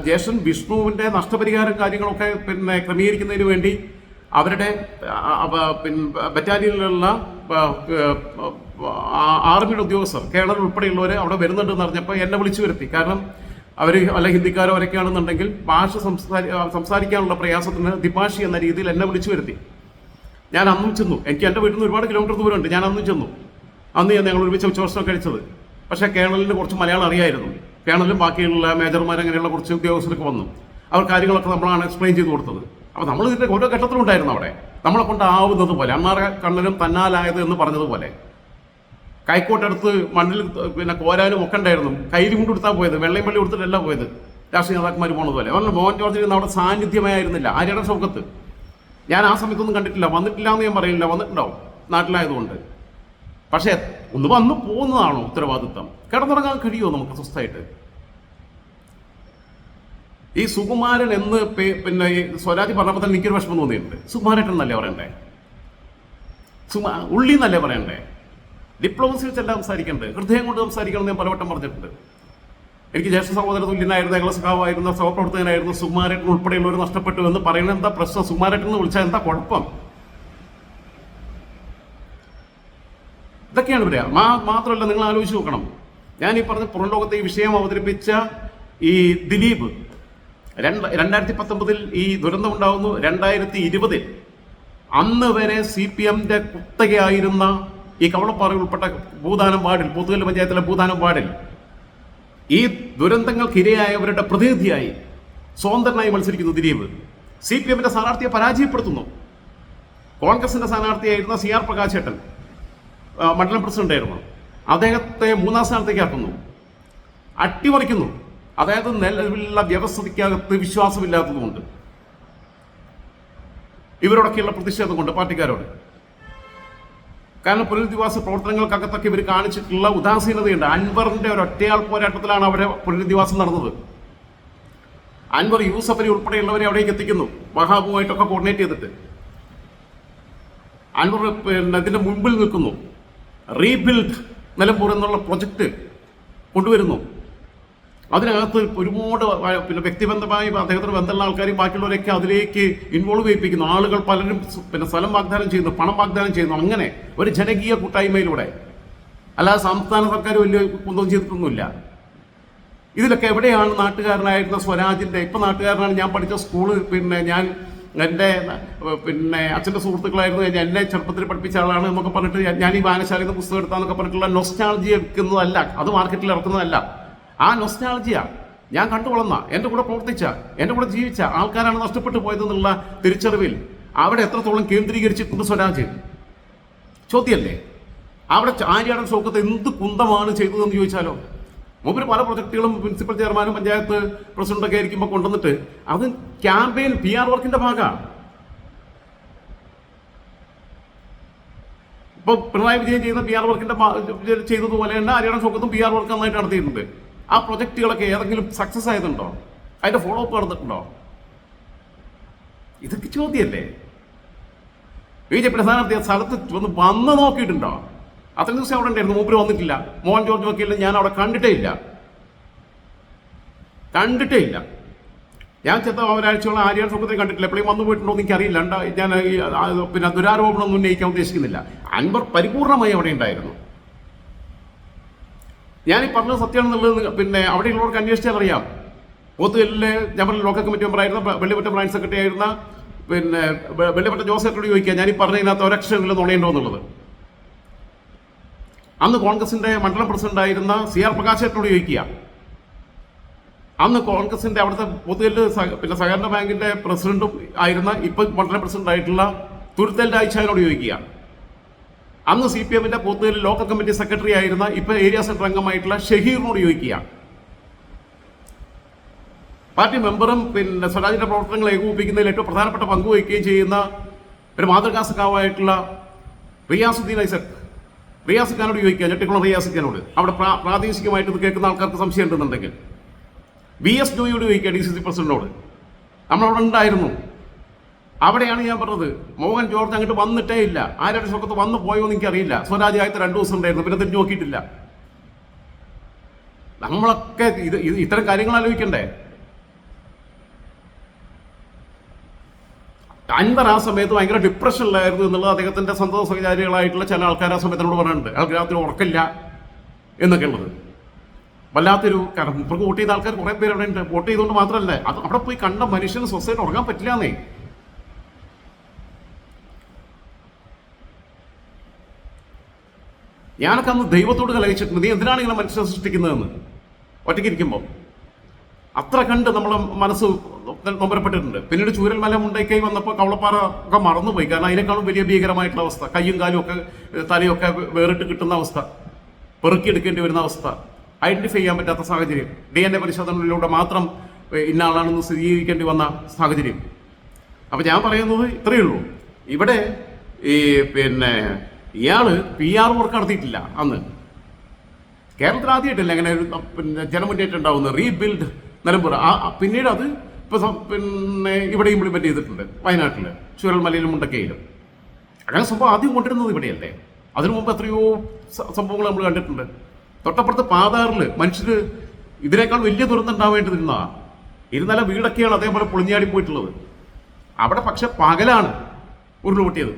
ജേഷൻ വിഷ്ണുവിന്റെ നഷ്ടപരിഹാരം കാര്യങ്ങളൊക്കെ പിന്നെ ക്രമീകരിക്കുന്നതിന് വേണ്ടി അവരുടെ പിന്നെ ബറ്റാലിയനിലുള്ള ആർമിയുടെ ഉദ്യോഗസ്ഥർ കേരളം ഉൾപ്പെടെയുള്ളവർ അവിടെ വരുന്നുണ്ടെന്ന് അറിഞ്ഞപ്പോൾ എന്നെ വിളിച്ചു വരുത്തി കാരണം അവർ വല്ല ഹിന്ദിക്കാരോ അവരൊക്കെയാണെന്നുണ്ടെങ്കിൽ ഭാഷ സംസാരി സംസാരിക്കാനുള്ള പ്രയാസത്തിന് ദിഭാഷി എന്ന രീതിയിൽ എന്നെ വിളിച്ചു വരുത്തി. ഞാൻ അന്നും ചെന്നു. എനിക്ക് എന്റെ വീട്ടിൽ നിന്ന് ഒരുപാട് കിലോമീറ്റർ ദൂരമുണ്ട്. ഞാൻ അന്നും ചെന്നു. അന്ന് ഞാൻ ഞങ്ങൾ ഒരുമിച്ച് ഉച്ചഭക്ഷണം കഴിച്ചത്. പക്ഷേ കേരളത്തിന് കുറച്ച് മലയാളം അറിയായിരുന്നു. കേണലും ബാക്കിയുള്ള മേജർമാർ അങ്ങനെയുള്ള കുറച്ച് ഉദ്യോഗസ്ഥരൊക്കെ വന്നു. അവർ കാര്യങ്ങളൊക്കെ നമ്മളാണ് എക്സ്പ്ലെയിൻ ചെയ്ത് കൊടുത്തത്. അപ്പോൾ നമ്മൾ ഇതിന്റെ ഓരോ ഘട്ടത്തിലും ഉണ്ടായിരുന്നു അവിടെ. നമ്മളെ കൊണ്ടാവുന്നത് പോലെ അണ്ണാറ കണ്ണനും തന്നാലായത് എന്ന് പറഞ്ഞതുപോലെ. കൈക്കോട്ടെടുത്ത് മണ്ണിൽ പിന്നെ കോരാനും ഒക്കെ ഉണ്ടായിരുന്നു. കയ്യിൽ കൊണ്ട് കൊടുത്താൽ പോയത്. വെള്ളയും പള്ളി കൊടുത്തിട്ടല്ല പോയത്. രാഷ്ട്രീയ നേതാക്കന്മാർ പോണത് പോലെ. അവരുടെ മോഹൻ ജോർജിന് അവിടെ സാന്നിധ്യമായിരുന്നില്ല. ആര്യയുടെ സൗഖത്ത് ഞാൻ ആ സമയത്തൊന്നും കണ്ടിട്ടില്ല. വന്നിട്ടില്ല എന്ന് ഞാൻ പറയില്ല വന്നിട്ടുണ്ടാവും. നാട്ടിലായതുകൊണ്ട്. പക്ഷേ ഒന്ന് വന്നു പോകുന്നതാണോ ഉത്തരവാദിത്തം? കിടന്നുറങ്ങാൻ കഴിയുമോ നമുക്ക് സ്വസ്ഥമായിട്ട്? ഈ സുകുമാരൻ എന്ന് പിന്നെ ഈ സ്വരാജ് പറഞ്ഞപ്പോൾ തന്നെ എനിക്കൊരു വിഷമം തോന്നിയിട്ടുണ്ട്. സുകുമാരേട്ടൻ എന്നല്ലേ പറയണ്ടേ? സുമാ ഉള്ളി എന്നല്ലേ പറയണ്ടേ? ഡിപ്ലോമസി വെച്ചല്ല സംസാരിക്കേണ്ടത് ഹൃദയം കൊണ്ട് സംസാരിക്കണം ഞാൻ പലവട്ടം പറഞ്ഞിട്ടുണ്ട്. എനിക്ക് ജ്യേഷ്ഠ സഹോദര തുല്യനായിരുന്ന ഞങ്ങളെ സഖാവായിരുന്ന സഹപ്രവർത്തകനായിരുന്നു സുമാരേട്ടൻ ഉൾപ്പെടെയുള്ളവർ നഷ്ടപ്പെട്ടു എന്ന് പറയുന്നത് എന്താ പ്രശ്നം? സുമാരേട്ടൻ എന്ന് വിളിച്ചാൽ എന്താ കുഴപ്പം? ഇതൊക്കെയാണ് പറയാ. മാ മാത്രമല്ല നിങ്ങൾ ആലോചിച്ച് നോക്കണം. ഞാൻ ഈ പറഞ്ഞ പുറം ലോകത്തെ ഈ വിഷയം അവതരിപ്പിച്ച ഈ ദിലീപ് രണ്ട് രണ്ടായിരത്തി പത്തൊമ്പതിൽ ഈ ദുരന്തം ഉണ്ടാകുന്നു രണ്ടായിരത്തി ഇരുപതിൽ അന്ന് വരെ സി പി എമ്മിന്റെ കുത്തകയായിരുന്ന ഈ കവളപ്പാറ ഉൾപ്പെട്ട ഭൂദാനം വാർഡിൽ പുതുകല്ല് പഞ്ചായത്തിലെ ഭൂദാനം വാർഡിൽ ഈ ദുരന്തങ്ങൾക്കിരയായവരുടെ പ്രതിനിധിയായി സ്വതന്ത്രനായി മത്സരിക്കുന്നു ദിലീപ്. സി പി എമ്മിന്റെ സ്ഥാനാർത്ഥിയെ പരാജയപ്പെടുത്തുന്നു. കോൺഗ്രസിന്റെ സ്ഥാനാർത്ഥിയായിരുന്ന സി ആർ പ്രകാശേട്ടൻ മണ്ഡലം പ്രസിഡന്റ് ആയിരുന്നു. അദ്ദേഹത്തെ മൂന്നാം സ്ഥാനത്തേക്ക് ആക്കുന്നു. അട്ടിമറിക്കുന്നു. അതായത് നിലവിലുള്ള വ്യവസ്ഥയ്ക്കകത്ത് വിശ്വാസമില്ലാത്തതുകൊണ്ട്. ഇവരോടൊക്കെയുള്ള പ്രതിഷേധം കൊണ്ട് പാർട്ടിക്കാരോട്. കാരണം പുനരധിവാസ പ്രവർത്തനങ്ങൾക്കകത്തൊക്കെ ഇവർ കാണിച്ചിട്ടുള്ള ഉദാസീനതയുണ്ട്. അൻവറിന്റെ ഒരു ഒറ്റയാൾ പോരാട്ടത്തിലാണ് അവരെ പുനരധിവാസം നടന്നത്. അൻവർ യൂസഫലി ഉൾപ്പെടെയുള്ളവരെ അവിടേക്ക് എത്തിക്കുന്നു. വഹാബുമായിട്ടൊക്കെ കോർഡിനേറ്റ് ചെയ്തിട്ട്. അൻവർ ഇതിന്റെ മുമ്പിൽ നിൽക്കുന്നു. റീബിൽഡ് നിലമ്പൂർ എന്നുള്ള പ്രൊജക്ട് കൊണ്ടുവരുന്നു. അതിനകത്ത് ഒരുപാട് പിന്നെ വ്യക്തിബന്ധമായി അദ്ദേഹത്തിന് ബന്ധമുള്ള ആൾക്കാരും ബാക്കിയുള്ളവരെയൊക്കെ അതിലേക്ക് ഇൻവോൾവ് ചെയ്യിപ്പിക്കുന്നു. ആളുകൾ പലരും പിന്നെ സ്ഥലം വാഗ്ദാനം ചെയ്യുന്നു പണം വാഗ്ദാനം ചെയ്യുന്നു. അങ്ങനെ ഒരു ജനകീയ കൂട്ടായ്മയിലൂടെ. അല്ലാതെ സംസ്ഥാന സർക്കാർ വലിയ കുന്തം ചെയ്തിട്ടൊന്നുമില്ല. ഇതിലൊക്കെ എവിടെയാണ് നാട്ടുകാരനായിരുന്ന സ്വരാജിന്റെ? ഇപ്പൊ നാട്ടുകാരനാണ്. ഞാൻ പഠിച്ച സ്കൂൾ പിന്നെ ഞാൻ എന്റെ പിന്നെ അച്ഛന്റെ സുഹൃത്തുക്കളായിരുന്നു. എന്നെ ചെറുപ്പത്തിൽ പഠിപ്പിച്ച ആളാണ് എന്നൊക്കെ പറഞ്ഞിട്ട് ഞാൻ ഈ വായനശാലയിൽ നിന്ന് പുസ്തകം എടുത്താന്നൊക്കെ പറഞ്ഞിട്ടുള്ള നൊസ്റ്റാളജി എടുക്കുന്നതല്ല അത് മാർക്കറ്റിൽ ഇറക്കുന്നതല്ല. ആ നൊസ്റ്റാളജിയ ഞാൻ കണ്ടു വളർന്ന എന്റെ കൂടെ പ്രവർത്തിച്ച എന്റെ കൂടെ ജീവിച്ച ആൾക്കാരാണ് നഷ്ടപ്പെട്ടു പോയതെന്നുള്ള തിരിച്ചറിവിൽ അവിടെ എത്രത്തോളം കേന്ദ്രീകരിച്ചിട്ടുണ്ട് സ്വരാജ്? ചോദ്യമല്ലേ? അവിടെ ആര്യാടൻ സൗഖ്യത്തെ എന്ത് കുന്തമാണ് ചെയ്തതെന്ന് ചോദിച്ചാലോ? മുമ്പിൽ പല പ്രൊജക്ടുകളും പ്രിൻസിപ്പൽ ചെയർമാനും പഞ്ചായത്ത് പ്രസിഡന്റൊക്കെ ആയിരിക്കുമ്പോൾ കൊണ്ടുവന്നിട്ട് അത് ക്യാമ്പയിൻ പി ആർ വർക്കിന്റെ ഭാഗമാണ് ഇപ്പൊ പിണറായി വിജയൻ ചെയ്യുന്ന പി ആർ വർക്കിന്റെ ചെയ്തതുപോലെ തന്നെ ആര്യാടൻ സൗഖ്യത്തും പി ആർ വർക്ക് നന്നായിട്ട് നടത്തിയിട്ടുണ്ട്. ആ പ്രൊജക്റ്റുകളൊക്കെ ഏതെങ്കിലും സക്സസ് ആയതുണ്ടോ? അതിന്റെ ഫോളോ അപ്പ് നടന്നിട്ടുണ്ടോ? ഇതൊക്കെ ചോദ്യമല്ലേ? ബി ജെ പി സ്ഥാനാർത്ഥി സ്ഥലത്ത് വന്ന് വന്ന് നോക്കിയിട്ടുണ്ടോ? അത്രയും ദിവസം അവിടെ ഉണ്ടായിരുന്നു മൂപ്പര് വന്നിട്ടില്ല. മോഹൻ ജോർജ് വക്കീലിനെ ഞാൻ അവിടെ കണ്ടിട്ടേ ഇല്ല. കണ്ടിട്ടേ ഇല്ല. ഞാൻ ചെത്ത ഒരാഴ്ചയോളം ആര്യ സുഖത്തിൽ കണ്ടിട്ടില്ല. എപ്പോഴും വന്നു പോയിട്ടുണ്ടോ എന്ന് എനിക്കറിയില്ല. ഞാൻ പിന്നെ ദുരാരോപണം പിന്നെ ദുരാരോപണമൊന്നും ഉന്നയിക്കാൻ ഉദ്ദേശിക്കുന്നില്ല. അൻവർ പരിപൂർണമായി അവിടെ ഉണ്ടായിരുന്നു. ഞാൻ ഈ പറഞ്ഞത് സത്യമാണെന്നുള്ളത് പിന്നെ അവിടെയുള്ളവർക്ക് അന്വേഷിച്ചാൽ അറിയാം. പോത്തുകല്ലിലെ ഞാൻ പറഞ്ഞ ലോക്കൽ കമ്മിറ്റി മെമ്പർ ആയിരുന്ന വെള്ളിപ്പറ്റ ബ്രാഞ്ച് സെക്രട്ടറി ആയിരുന്ന പിന്നെ വെള്ളിപ്പറ്റ ജോസഫിനോട് ചോദിക്കുക ഞാൻ ഈ പറഞ്ഞതിനകത്ത് ഒരക്ഷരമില്ല നുണയുണ്ടോ എന്നുള്ളത്? അന്ന് കോൺഗ്രസിന്റെ മണ്ഡലം പ്രസിഡന്റ് ആയിരുന്ന സി ആർ പ്രകാശേട്ടനോട് ചോദിക്കുക. അന്ന് കോൺഗ്രസിന്റെ അവിടുത്തെ പൊതുകല്ല് പിന്നെ സഹകരണ ബാങ്കിന്റെ പ്രസിഡന്റും ആയിരുന്ന ഇപ്പൊ മണ്ഡലം പ്രസിഡന്റ് ആയിട്ടുള്ള തുരുത്തൽ രാജ്ചാനോട് ചോദിക്കുക. അന്ന് സി പി എമ്മിന്റെ പോത്തുകയിൽ ലോക്കൽ കമ്മിറ്റി സെക്രട്ടറി ആയിരുന്ന ഇപ്പൊ ഏരിയ സെന്റർ അംഗമായിട്ടുള്ള ഷഹീറിനോട് ചോദിക്കുക. പാർട്ടി മെമ്പറും പിന്നെ സ്വരാജിന്റെ പ്രവർത്തനങ്ങൾ ഏകോപിപ്പിക്കുന്നതിൽ ഏറ്റവും പ്രധാനപ്പെട്ട പങ്ക് വഹിക്കുകയും ചെയ്യുന്ന ഒരു മാതൃകാ സഖാവായിട്ടുള്ള റിയാസുദ്ദീൻ ഐസക്. റിയാസ് ഖാനോട് ചോദിക്കുക ഞെട്ടിക്കുളം റിയാസ് ഖാനോട് അവിടെ പ്രാ- പ്രാദേശികമായിട്ട് ഇത് കേൾക്കുന്ന ആൾക്കാർക്ക് സംശയം ഉണ്ടെന്നുണ്ടെങ്കിൽ വി എസ് ജോയിയോട് ചോദിക്കുക ഡി സി സി പ്രസിഡന്റിനോട്. നമ്മളവിടെ ഉണ്ടായിരുന്നു. അവിടെയാണ് ഞാൻ പറഞ്ഞത്. മോഹൻ ജോർജ് അങ്ങോട്ട് വന്നിട്ടേ ഇല്ല. ആരുടെ സ്വർഗത്ത് വന്നു പോയോ എന്ന് എനിക്കറിയില്ല. സ്വരാജ് ആയത്തെ രണ്ടു ദിവസം ഉണ്ടായിരുന്നു. പിന്നെ തിരിഞ്ഞു നോക്കിയിട്ടില്ല. നമ്മളൊക്കെ ഇത് ഇത് ഇത്തരം കാര്യങ്ങൾ ആലോചിക്കണ്ടേ? അൻവർ ആ സമയത്ത് ഭയങ്കര ഡിപ്രഷനിലായിരുന്നു എന്നുള്ളത് അദ്ദേഹത്തിന്റെ സ്വന്തം സഹചാരികളായിട്ടുള്ള ചില ആൾക്കാർ ആ സമയത്തിനോട് പറഞ്ഞിട്ടുണ്ട്. അയാൾക്ക് രാത്രി ഉറക്കില്ല എന്നൊക്കെ ഉള്ളത്. വല്ലാത്തൊരു കാരണം ഇവർക്ക് വോട്ട് ചെയ്ത ആൾക്കാർ കുറെ പേര് അവിടെ ഉണ്ട്. വോട്ട് ചെയ്തുകൊണ്ട് മാത്രമല്ല അത് അവിടെ പോയി കണ്ട മനുഷ്യന് സൊസൈറ്റി ഉറങ്ങാൻ പറ്റില്ലാന്നേ. ഞാനൊക്കെ അന്ന് ദൈവത്തോട് കലഹിച്ചിട്ടുണ്ട്. നീ എന്തിനാണ് ഇങ്ങനെ മനുഷ്യനെ സൃഷ്ടിക്കുന്നതെന്ന്? ഒറ്റയ്ക്ക് ഇരിക്കുമ്പോൾ അത്ര കണ്ട് നമ്മളെ മനസ്സ് നൊമ്പരപ്പെട്ടിട്ടുണ്ട്. പിന്നീട് ചൂരൽമല മുണ്ടേക്കായി വന്നപ്പോൾ കവളപ്പാറ ഒക്കെ മറന്നുപോയി. കാരണം അതിനേക്കാളും വലിയ ഭീകരമായിട്ടുള്ള അവസ്ഥ. കയ്യും കാലും ഒക്കെ തലയൊക്കെ വേറിട്ട് കിട്ടുന്ന അവസ്ഥ. പെറുക്കിയെടുക്കേണ്ടി വരുന്ന അവസ്ഥ. ഐഡന്റിഫൈ ചെയ്യാൻ പറ്റാത്ത സാഹചര്യം. ഡി എൻ എ പരിശോധനയിലൂടെ മാത്രം ഇന്ന ആളാണെന്ന് സ്ഥിരീകരിക്കേണ്ടി വന്ന സാഹചര്യം. അപ്പൊ ഞാൻ പറയുന്നത് ഇത്രയേ ഉള്ളൂ. ഇവിടെ ഈ പിന്നെ ഇയാൾ പി ആർ വർക്ക് നടത്തിയിട്ടില്ല അന്ന്. കേരളത്തിൽ ആദ്യമായിട്ടല്ല അങ്ങനെ ഒരു പിന്നെ ജനമുന്നേറ്റം ഉണ്ടാവുന്ന റീബിൽഡ് നിലമ്പൂർ. ആ പിന്നീട് അത് ഇപ്പൊ പിന്നെ ഇവിടെ ഇംപ്ലിമെന്റ് ചെയ്തിട്ടുണ്ട് വയനാട്ടിൽ ചുരൽമലയിലും മുണ്ടക്കയിലും. അങ്ങനെ സംഭവം ആദ്യം കൊണ്ടിരുന്നത് ഇവിടെയല്ലേ? അതിനു മുമ്പ് എത്രയോ സംഭവങ്ങൾ നമ്മൾ കണ്ടിട്ടുണ്ട്. തൊട്ടപ്പുറത്ത് പാതാറിൽ മനുഷ്യർ ഇതിനേക്കാൾ വലിയ ദുരന്തം ഉണ്ടാവേണ്ടിയിരുന്ന ഇരുന്നല വീടൊക്കെയാണ് അതേപോലെ പൊളിഞ്ഞാടി പോയിട്ടുള്ളത്. അവിടെ പക്ഷെ പകലാണ് ഉരുളുപൊട്ടിയത്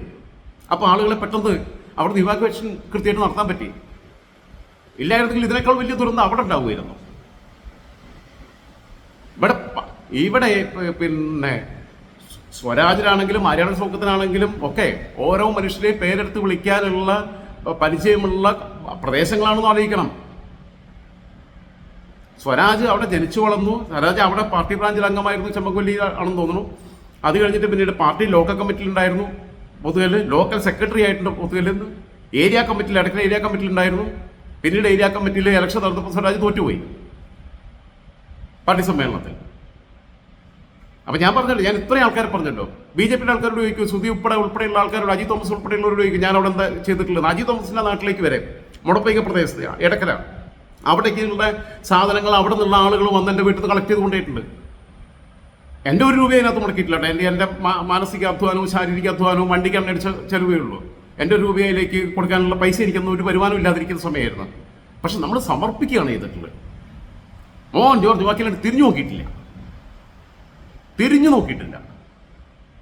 അപ്പോൾ ആളുകളെ പെട്ടെന്ന് അവിടെ ഇവാക്വേഷൻ കൃത്യമായിട്ട് നടത്താൻ പറ്റി. ഇല്ലായിരുന്നെങ്കിൽ ഇതിനേക്കാൾ വലിയ ദുരന്തം അവിടെ ഉണ്ടാവുമായിരുന്നു. ഇവിടെ ഇവിടെ പിന്നെ സ്വരാജിലാണെങ്കിലും ആര്യാടൻ സൗഖ്യത്തിനാണെങ്കിലും ഒക്കെ ഓരോ മനുഷ്യരെയും പേരെടുത്ത് വിളിക്കാനുള്ള പരിചയമുള്ള പ്രദേശങ്ങളാണെന്ന് അറിയിക്കണം. സ്വരാജ് അവിടെ ജനിച്ചു വളർന്നു. സ്വരാജ് അവിടെ പാർട്ടി ബ്രാഞ്ചിൽ അംഗമായിരുന്നു ചെമ്മക്കൊല്ലി ആണെന്ന് തോന്നുന്നു. അത് കഴിഞ്ഞിട്ട് പിന്നീട് പാർട്ടി ലോക്കൽ കമ്മിറ്റിയിൽ ഉണ്ടായിരുന്നു ലോക്കൽ സെക്രട്ടറി ആയിട്ടുണ്ട് പൊതുകൽ ഏരിയ കമ്മിറ്റിയിൽ ഇടയ്ക്കൽ ഏരിയ കമ്മിറ്റിയിൽ ഉണ്ടായിരുന്നു. പിന്നീട് ഏരിയ കമ്മിറ്റിയിൽ ഇലക്ഷൻ നടന്നപ്പോൾ സ്വരാജ് തോറ്റുപോയി. പാർട്ടി സമ്മേളനത്തിൽ. അപ്പൊ ഞാൻ പറഞ്ഞല്ലോ ഞാൻ ഇത്രയും ആൾക്കാർ പറഞ്ഞല്ലോ. ബി ജെ പിയുടെ ആൾക്കാരോട് ചോദിക്കും സുധി ഉൾപ്പെടെ ഉൾപ്പെടെയുള്ള ആൾക്കാരോട് അജി തോമസ് ഉൾപ്പെടെയുള്ളവരോട് ചോദിക്കും ഞാൻ അവിടെ എന്താ ചെയ്തിട്ടുള്ളത്? അജി തോമസിന്റെ നാട്ടിലേക്ക് വരെ മുടപ്പൈക്ക പ്രദേശത്ത് എടക്കര. അവിടേക്കുള്ള സാധനങ്ങൾ അവിടെ നിന്നുള്ള ആളുകൾ വന്ന് എന്റെ വീട്ടിൽ നിന്ന് കളക്ട് ചെയ്ത് എന്റെ ഒരു രൂപ അതിനകത്ത് മുടക്കിയിട്ടില്ല എന്റെ എന്റെ എന്റെ മാനസിക അധ്വാനവും ശാരീരിക അധ്വാനവും വണ്ടിക്ക് ഉള്ളൂ എന്റെ ഒരു രൂപയിലേക്ക് കൊടുക്കാനുള്ള പൈസ എനിക്കൊന്നും ഒരു വരുമാനം ഇല്ലാതിരിക്കുന്ന സമയമായിരുന്നു. പക്ഷെ നമ്മൾ സമർപ്പിക്കുകയാണ് ചെയ്തിട്ടുള്ളത്. മോൻ ജോർജ് വാക്കിലായിട്ട് തിരിഞ്ഞു നോക്കിയിട്ടില്ല. തിരിഞ്ഞു നോക്കിയിട്ടില്ല.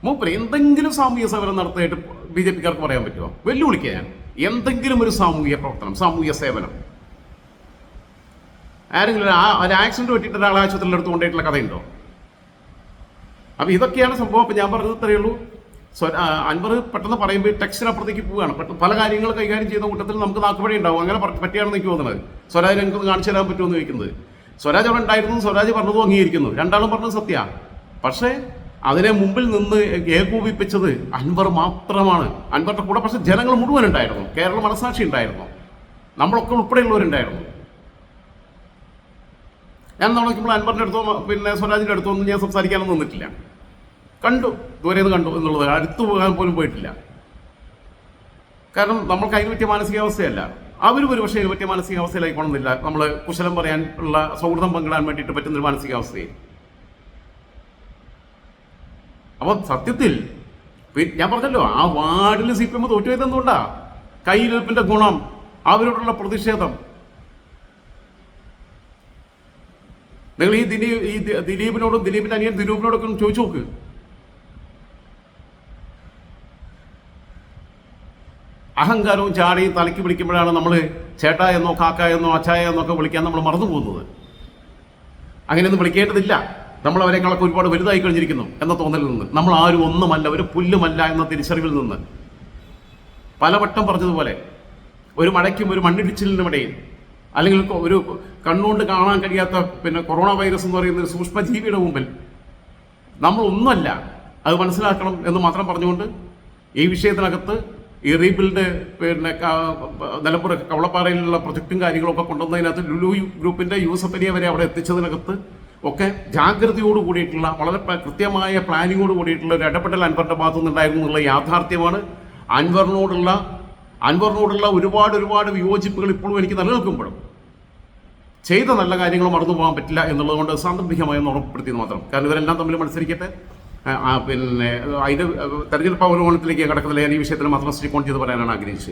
മൂപ്പര് എന്തെങ്കിലും സാമൂഹ്യ സേവനം നടത്തിയിട്ട് ബി ജെ പിക്കാർക്ക് പറയാൻ പറ്റുമോ വെല്ലുവിളിക്കുക ഞാൻ. എന്തെങ്കിലും ഒരു സാമൂഹ്യ പ്രവർത്തനം സാമൂഹ്യ സേവനം. ആരെങ്കിലും ഒരു ആക്സിഡന്റ് പറ്റിയിട്ട് ഒരാളെ ആശുപത്രിയിൽ എടുത്ത് കൊണ്ടുപോയിട്ടുള്ള കഥയുണ്ടോ? അപ്പൊ ഇതൊക്കെയാണ് സംഭവം. അപ്പൊ ഞാൻ പറഞ്ഞത് ഇത്രയേ ഉള്ളൂ. അൻവർ പെട്ടെന്ന് പറയുമ്പോൾ ടെക്സ്റ്റിനപ്പുറത്തേക്ക് പോവുകയാണ്. പെട്ടെന്ന് പല കാര്യങ്ങൾ കൈകാര്യം ചെയ്യുന്ന കൂട്ടത്തിൽ നമുക്ക് നാക്കുപഴി ഉണ്ടാവും. അങ്ങനെ പറ്റിയാണ് എനിക്ക് തോന്നുന്നത്. സ്വരാജ് എനിക്ക് കാണിച്ചു തരാൻ പറ്റുമെന്ന് ചോദിക്കുന്നത്. സ്വരാജ് അവിടെ ഉണ്ടായിരുന്നു. സ്വരാജ് പറഞ്ഞതും അംഗീകരിക്കുന്നു. രണ്ടാളും പറഞ്ഞത് സത്യ. പക്ഷേ അതിനെ മുമ്പിൽ നിന്ന് ഏകോപിപ്പിച്ചത് അൻവർ മാത്രമാണ്. അൻവറിന്റെ കൂടെ പക്ഷേ ജനങ്ങൾ മുഴുവൻ ഉണ്ടായിരുന്നു. കേരള മനസാക്ഷി ഉണ്ടായിരുന്നു. നമ്മളൊക്കെ ഉൾപ്പെടെയുള്ളവരുണ്ടായിരുന്നു. ഞാൻ നോക്കുമ്പോൾ അൻവറിന്റെ അടുത്തോ പിന്നെ സ്വരാജിന്റെ അടുത്തോ ഒന്നും ഞാൻ സംസാരിക്കാനൊന്നും നിന്നിട്ടില്ല. കണ്ടു ദൂരെ നിന്ന് കണ്ടു എന്നുള്ളത്. അടുത്തു പോകാൻ പോലും പോയിട്ടില്ല. കാരണം നമ്മൾക്ക് അതിന് പറ്റിയ മാനസികാവസ്ഥയല്ല. അവരും ഒരു പക്ഷേ അതിന് പറ്റിയ മാനസികാവസ്ഥയിലായിക്കോണമെന്നില്ല നമ്മൾ കുശലം പറയാൻ ഉള്ള സൗഹൃദം പങ്കിടാൻ വേണ്ടിയിട്ട് പറ്റുന്ന ഒരു മാനസികാവസ്ഥയിൽ അപ്പോൾ സത്യത്തിൽ ഞാൻ പറഞ്ഞല്ലോ ആ വാർഡിൽ സി പി എം തോറ്റുപോയത് എന്തുകൊണ്ടാ? കയ്യിലിരിപ്പിന്റെ ഗുണം അവരോടുള്ള പ്രതിഷേധം. നിങ്ങൾ ഈ ദിലീപ് ഈ ദിലീപിനോടും ദിലീപിന്റെ അനിയൻ ദിലീപിനോടൊക്കെ ചോദിച്ചു നോക്ക്. അഹങ്കാരവും ചാടിയും തലയ്ക്ക് പിടിക്കുമ്പോഴാണ് നമ്മൾ ചേട്ട എന്നോ കാക്ക എന്നോ അച്ചായ എന്നൊക്കെ വിളിക്കാൻ നമ്മൾ മറന്നു പോകുന്നത്. അങ്ങനെയൊന്നും വിളിക്കേണ്ടതില്ല. നമ്മൾ അവരെക്കാളൊക്കെ ഒരുപാട് വലുതായി കഴിഞ്ഞിരിക്കുന്നു എന്ന തോന്നലിൽ നിന്ന്. നമ്മൾ ആരും ഒന്നുമല്ല ഒരു പുല്ലുമല്ല എന്ന തിരിച്ചറിവിൽ നിന്ന്. പലവട്ടം പറഞ്ഞതുപോലെ ഒരു മഴയ്ക്കും ഒരു മണ്ണിടിച്ചിലിനും ഇടയിൽ അല്ലെങ്കിൽ ഒരു കണ്ണുകൊണ്ട് കാണാൻ കഴിയാത്ത പിന്നെ കൊറോണ വൈറസ് എന്ന് പറയുന്ന ഒരു സൂക്ഷ്മജീവിയുടെ മുമ്പിൽ നമ്മൾ ഒന്നുമല്ല അത് മനസ്സിലാക്കണം എന്ന് മാത്രം പറഞ്ഞുകൊണ്ട് ഈ വിഷയത്തിനകത്ത് ഈ റീബിൽഡ് പിന്നെ നിലമ്പുറ കവളപ്പാറയിലുള്ള പ്രൊജക്റ്റും കാര്യങ്ങളൊക്കെ കൊണ്ടുവന്നതിനകത്ത് ലുലു ഗ്രൂപ്പിന്റെ യൂസഫലിയ വരെ അവിടെ എത്തിച്ചതിനകത്ത് ഒക്കെ ജാഗ്രതയോട് കൂടിയിട്ടുള്ള വളരെ കൃത്യമായ പ്ലാനിങ്ങോട് കൂടിയിട്ടുള്ള ഒരു ഇടപെടൽ അൻവറിന്റെ ഭാഗത്തു നിന്നുണ്ടായിരുന്നു എന്നുള്ള യാഥാർത്ഥ്യമാണ്. അൻവറിനോടുള്ള അൻവറിനോടുള്ള ഒരുപാട് ഒരുപാട് വിയോജിപ്പുകൾ ഇപ്പോഴും എനിക്ക് നിലനിൽക്കുമ്പോഴും. ചെയ്ത നല്ല കാര്യങ്ങൾ മറന്നു പോകാൻ പറ്റില്ല എന്നുള്ളത് കൊണ്ട് സാന്ദർഭികമായി ഒന്ന് ഉറപ്പുപ്പെടുത്തിയത് മാത്രം. കാരണം ഇവരെല്ലാം തമ്മിൽ മത്സരിക്കട്ടെ. പിന്നെ അതിന്റെ തെരഞ്ഞെടുപ്പ് അവലോകനത്തിലേക്ക് കടക്കുന്നില്ല ഞാൻ ഈ വിഷയത്തിൽ മാത്രം സ്റ്റിക്കോൺ ചെയ്ത് പറയാനാണ് ആഗ്രഹിച്ചത്.